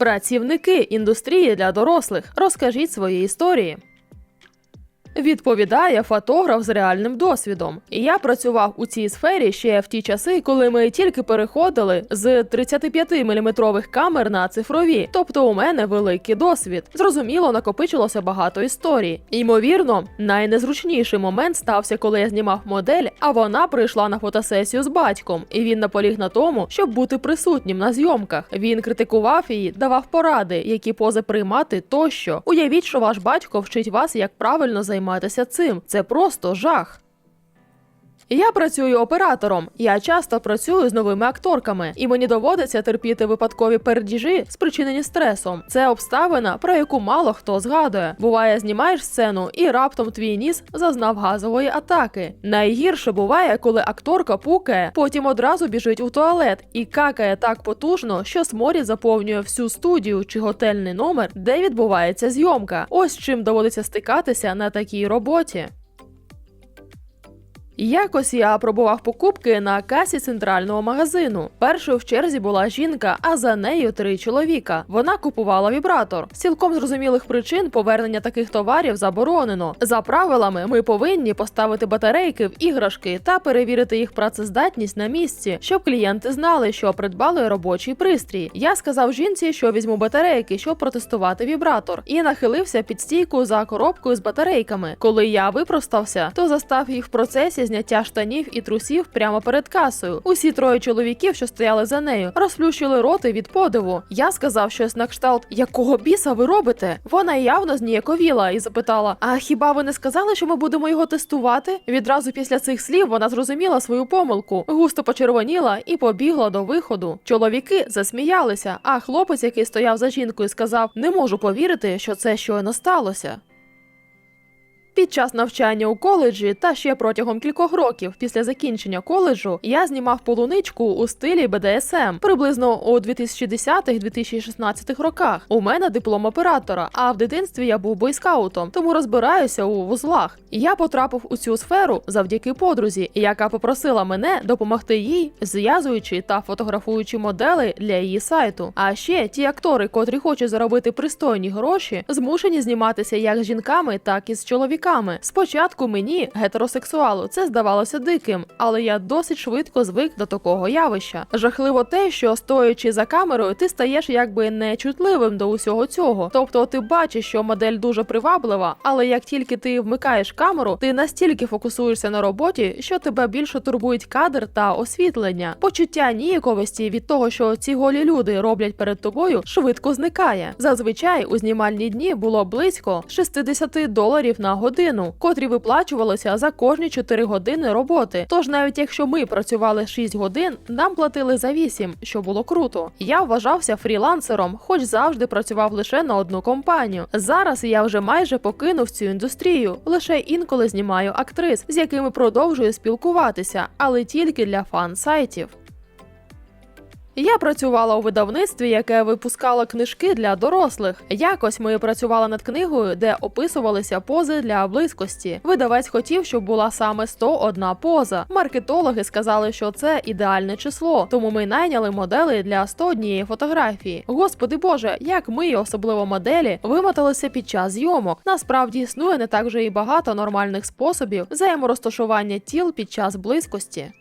Працівники індустрії для дорослих. Розкажіть свої історії. Відповідає фотограф з реальним досвідом. Я працював у цій сфері ще в ті часи, коли ми тільки переходили з 35-мм камер на цифрові. Тобто у мене великий досвід. Зрозуміло, накопичилося багато історій. Ймовірно, найнезручніший момент стався, коли я знімав модель, а вона прийшла на фотосесію з батьком, і він наполіг на тому, щоб бути присутнім на зйомках. Він критикував її, давав поради, які пози приймати тощо. Уявіть, що ваш батько вчить вас, як правильно займатися цим. Це просто жах. Я працюю оператором. Я часто працюю з новими акторками, і мені доводиться терпіти випадкові пердіжі, спричинені стресом. Це обставина, про яку мало хто згадує. Буває, знімаєш сцену, і раптом твій ніс зазнав газової атаки. Найгірше буває, коли акторка пукає, потім одразу біжить у туалет і какає так потужно, що сморід заповнює всю студію чи готельний номер, де відбувається зйомка. Ось чим доводиться стикатися на такій роботі. Якось я пробував покупки на касі центрального магазину. Першою в черзі була жінка, а за нею три чоловіка. Вона купувала вібратор. З цілком зрозумілих причин повернення таких товарів заборонено. За правилами, ми повинні поставити батарейки в іграшки та перевірити їх працездатність на місці, щоб клієнти знали, що придбали робочий пристрій. Я сказав жінці, що візьму батарейки, щоб протестувати вібратор, і нахилився під стійку за коробкою з батарейками. Коли я випростався, то застав їх в процесі зняття штанів і трусів прямо перед касою. Усі троє чоловіків, що стояли за нею, розплющили роти від подиву. Я сказав щось на кшталт, якого біса ви робите? Вона явно зніяковіла і запитала: А хіба ви не сказали, що ми будемо його тестувати? Відразу після цих слів вона зрозуміла свою помилку, густо почервоніла і побігла до виходу. Чоловіки засміялися, а хлопець, який стояв за жінкою, сказав: Не можу повірити, що це щойно сталося. Під час навчання у коледжі та ще протягом кількох років після закінчення коледжу я знімав полуничку у стилі БДСМ приблизно у 2010-2016 роках. У мене диплом оператора, а в дитинстві я був бойскаутом, тому розбираюся у вузлах. Я потрапив у цю сферу завдяки подрузі, яка попросила мене допомогти їй, зв'язуючи та фотографуючи модели для її сайту. А ще ті актори, котрі хочуть заробити пристойні гроші, змушені зніматися як з жінками, так і з чоловіками. Спочатку мені, гетеросексуалу, це здавалося диким, але я досить швидко звик до такого явища. Жахливо те, що стоячи за камерою, ти стаєш якби нечутливим до усього цього. Тобто, ти бачиш, що модель дуже приваблива, але як тільки ти вмикаєш камеру, ти настільки фокусуєшся на роботі, що тебе більше турбують кадр та освітлення. Почуття ніяковості від того, що ці голі люди роблять перед тобою, швидко зникає. Зазвичай у знімальні дні було близько 60 доларів на годину, котрі виплачувалися за кожні 4 години роботи. Тож навіть якщо ми працювали 6 годин, нам платили за 8, що було круто. Я вважався фрілансером, хоч завжди працював лише на одну компанію. Зараз я вже майже покинув цю індустрію, лише інколи знімаю актрис, з якими продовжую спілкуватися, але тільки для фан-сайтів. Я працювала у видавництві, яке випускало книжки для дорослих. Якось ми працювали над книгою, де описувалися пози для близькості. Видавець хотів, щоб була саме 101 поза. Маркетологи сказали, що це ідеальне число, тому ми найняли модели для 101 фотографії. Господи Боже, як ми, особливо моделі, вимоталися під час зйомок. Насправді існує не так вже і багато нормальних способів взаєморозташування тіл під час близькості.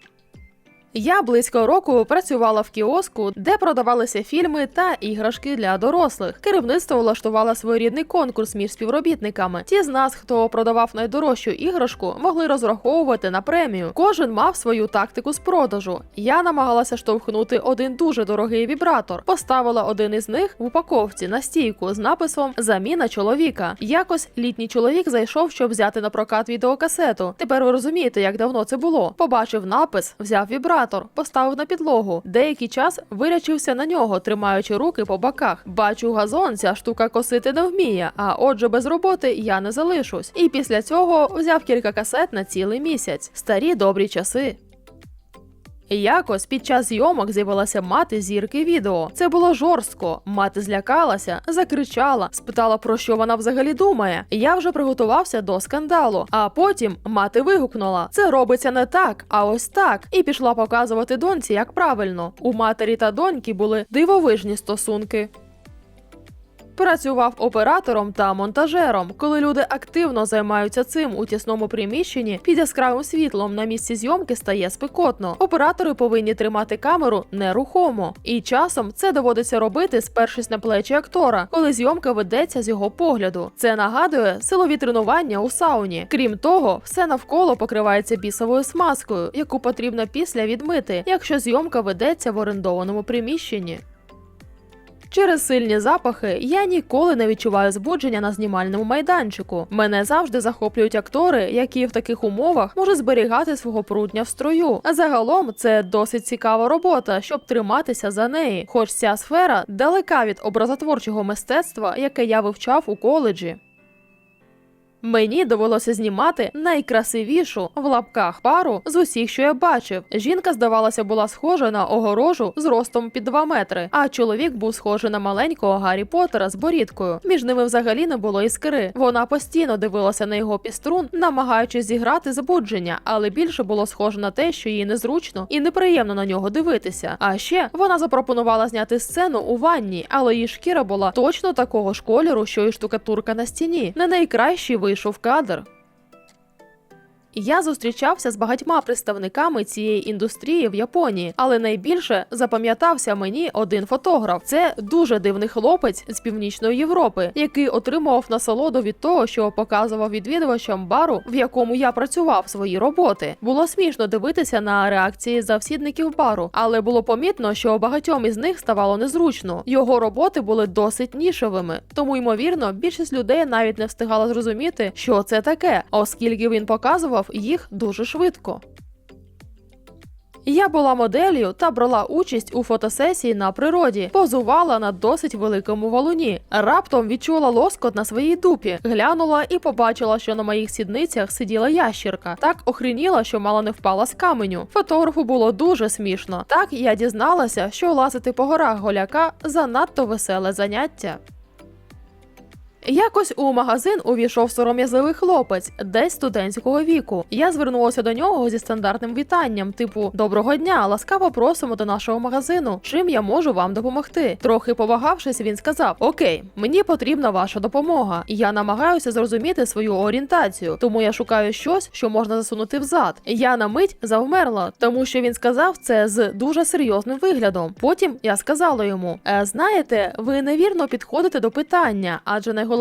Я близько року працювала в кіоску, де продавалися фільми та іграшки для дорослих. Керівництво влаштувало своєрідний конкурс між співробітниками. Ті з нас, хто продавав найдорожчу іграшку, могли розраховувати на премію. Кожен мав свою тактику з продажу. Я намагалася штовхнути один дуже дорогий вібратор. Поставила один із них в упаковці на стійку з написом Заміна чоловіка. Якось літній чоловік зайшов, щоб взяти на прокат відеокасету. Тепер ви розумієте, як давно це було. Побачив напис, взяв вібратор, поставив на підлогу. Деякий час вирячився на нього, тримаючи руки по боках. Бачу, газон ця штука косити не вміє. А отже, без роботи я не залишусь. І після цього взяв кілька касет на цілий місяць. Старі добрі часи. Якось під час зйомок з'явилася мати зірки відео. Це було жорстко. Мати злякалася, закричала, спитала про що вона взагалі думає. Я вже приготувався до скандалу. А потім мати вигукнула: це робиться не так, а ось так. І пішла показувати доньці, як правильно. У матері та доньки були дивовижні стосунки. Працював оператором та монтажером. Коли люди активно займаються цим у тісному приміщенні, під яскравим світлом на місці зйомки стає спекотно. Оператори повинні тримати камеру нерухомо, і часом це доводиться робити, спершись на плечі актора, коли зйомка ведеться з його погляду. Це нагадує силові тренування у сауні. Крім того, все навколо покривається бісовою смазкою, яку потрібно після відмити, якщо зйомка ведеться в орендованому приміщенні. Через сильні запахи я ніколи не відчуваю збудження на знімальному майданчику. Мене завжди захоплюють актори, які в таких умовах можуть зберігати свого прутня в строю. А загалом це досить цікава робота, щоб триматися за неї. Хоч ця сфера далека від образотворчого мистецтва, яке я вивчав у коледжі. Мені довелося знімати найкрасивішу в лапках пару з усіх, що я бачив. Жінка, здавалося, була схожа на огорожу з ростом під 2 метри, а чоловік був схожий на маленького Гаррі Поттера з борідкою. Між ними взагалі не було іскри. Вона постійно дивилася на його піструн, намагаючись зіграти збудження, але більше було схоже на те, що їй незручно і неприємно на нього дивитися. А ще вона запропонувала зняти сцену у ванні, але її шкіра була точно такого ж кольору, що і штукатурка на стіні. Не найкращий вийшов кадр. Я зустрічався з багатьма представниками цієї індустрії в Японії, але найбільше запам'ятався мені один фотограф. Це дуже дивний хлопець з північної Європи, який отримував насолоду від того, що показував відвідувачам бару, в якому я працював свої роботи. Було смішно дивитися на реакції завсідників бару, але було помітно, що багатьом із них ставало незручно. Його роботи були досить нішевими, тому ймовірно, більшість людей навіть не встигала зрозуміти, що це таке, оскільки він показував їх дуже швидко. Я була моделлю та брала участь у фотосесії на природі, позувала на досить великому валуні. Раптом відчула лоскот на своїй дупі, глянула і побачила, що на моїх сідницях сиділа ящірка. Так охреніла, що мало не впала з каменю. Фотографу було дуже смішно. Так я дізналася, що лазити по горах голяка занадто веселе заняття. Якось у магазин увійшов сором'язливий хлопець, десь студентського віку. Я звернулася до нього зі стандартним вітанням, типу Доброго дня, ласкаво просимо до нашого магазину. Чим я можу вам допомогти? Трохи повагавшись, він сказав: Окей, мені потрібна ваша допомога. Я намагаюся зрозуміти свою орієнтацію, тому я шукаю щось, що можна засунути взад. Я на мить завмерла, тому що він сказав це з дуже серйозним виглядом. Потім я сказала йому: «Е, знаєте, ви невірно підходите до питання, адже найголовніше,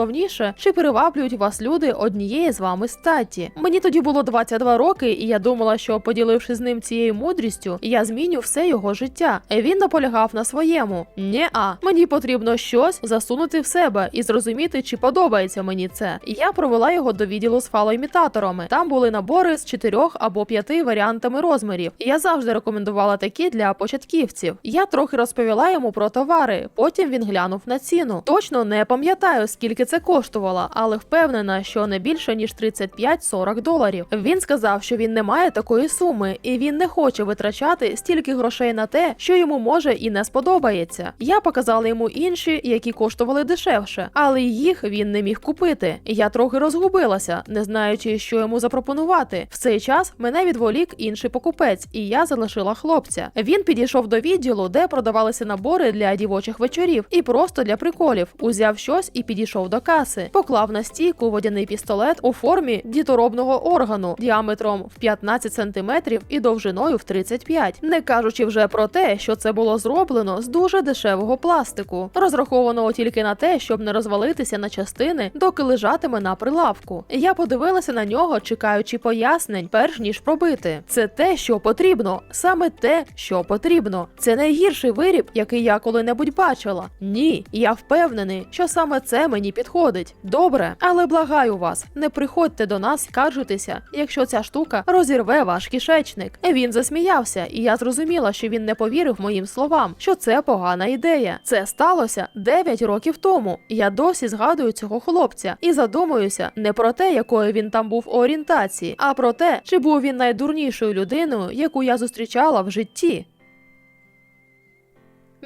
чи приваблюють вас люди однієї з вами статі. Мені тоді було 22 роки, і я думала, що поділивши з ним цією мудрістю, я зміню все його життя. Він наполягав на своєму. Нє-а, мені потрібно щось засунути в себе і зрозуміти, чи подобається мені це. Я провела його до відділу з фалоімітаторами. Там були набори з чотирьох або п'яти варіантами розмірів. Я завжди рекомендувала такі для початківців. Я трохи розповіла йому про товари. Потім він глянув на ціну. Точно не пам'ятаю, скільки це коштувало, але впевнена, що не більше ніж 35-40 доларів. Він сказав, що він не має такої суми, і він не хоче витрачати стільки грошей на те, що йому може і не сподобається. Я показала йому інші, які коштували дешевше, але їх він не міг купити. Я трохи розгубилася, не знаючи, що йому запропонувати. В цей час мене відволік інший покупець, і я залишила хлопця. Він підійшов до відділу, де продавалися набори для дівочих вечорів, і просто для приколів. Узяв щось і підійшов до каси, поклав на стійку водяний пістолет у формі діторобного органу діаметром в 15 сантиметрів і довжиною в 35, не кажучи вже про те, що це було зроблено з дуже дешевого пластику, розрахованого тільки на те, щоб не розвалитися на частини, доки лежатиме на прилавку. Я подивилася на нього, чекаючи пояснень, перш ніж пробити. Це те, що потрібно, саме те, що потрібно. Це найгірший виріб, який я коли-небудь бачила. Ні, я впевнений, що саме це мені підходить. Добре, але благаю вас, не приходьте до нас скаржитися, якщо ця штука розірве ваш кишечник. Він засміявся, і я зрозуміла, що він не повірив моїм словам, що це погана ідея. Це сталося 9 років тому. Я досі згадую цього хлопця і задумуюся не про те, якою він там був у орієнтації, а про те, чи був він найдурнішою людиною, яку я зустрічала в житті.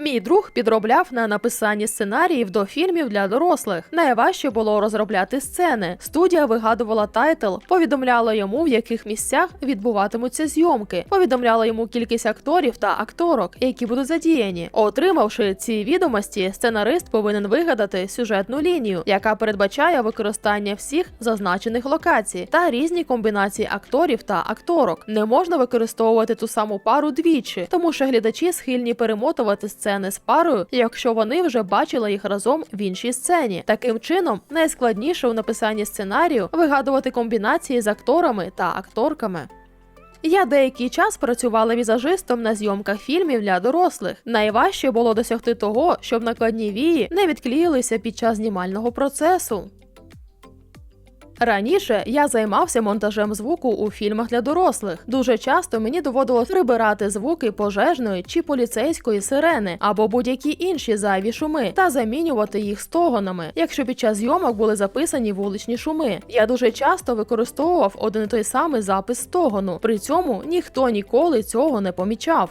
Мій друг підробляв на написанні сценаріїв до фільмів для дорослих. Найважче було розробляти сцени. Студія вигадувала тайтл, повідомляла йому, в яких місцях відбуватимуться зйомки, повідомляла йому кількість акторів та акторок, які будуть задіяні. Отримавши ці відомості, сценарист повинен вигадати сюжетну лінію, яка передбачає використання всіх зазначених локацій та різні комбінації акторів та акторок. Не можна використовувати ту саму пару двічі, тому що глядачі схильні перемотувати сцени з парою, якщо вони вже бачили їх разом в іншій сцені. Таким чином, найскладніше у написанні сценарію вигадувати комбінації з акторами та акторками. Я деякий час працювала візажистом на зйомках фільмів для дорослих. Найважче було досягти того, щоб накладні вії не відклеїлися під час знімального процесу. Раніше я займався монтажем звуку у фільмах для дорослих. Дуже часто мені доводилось прибирати звуки пожежної чи поліцейської сирени або будь-які інші зайві шуми та замінювати їх стогонами, якщо під час зйомок були записані вуличні шуми. Я дуже часто використовував один і той самий запис стогону. При цьому ніхто ніколи цього не помічав.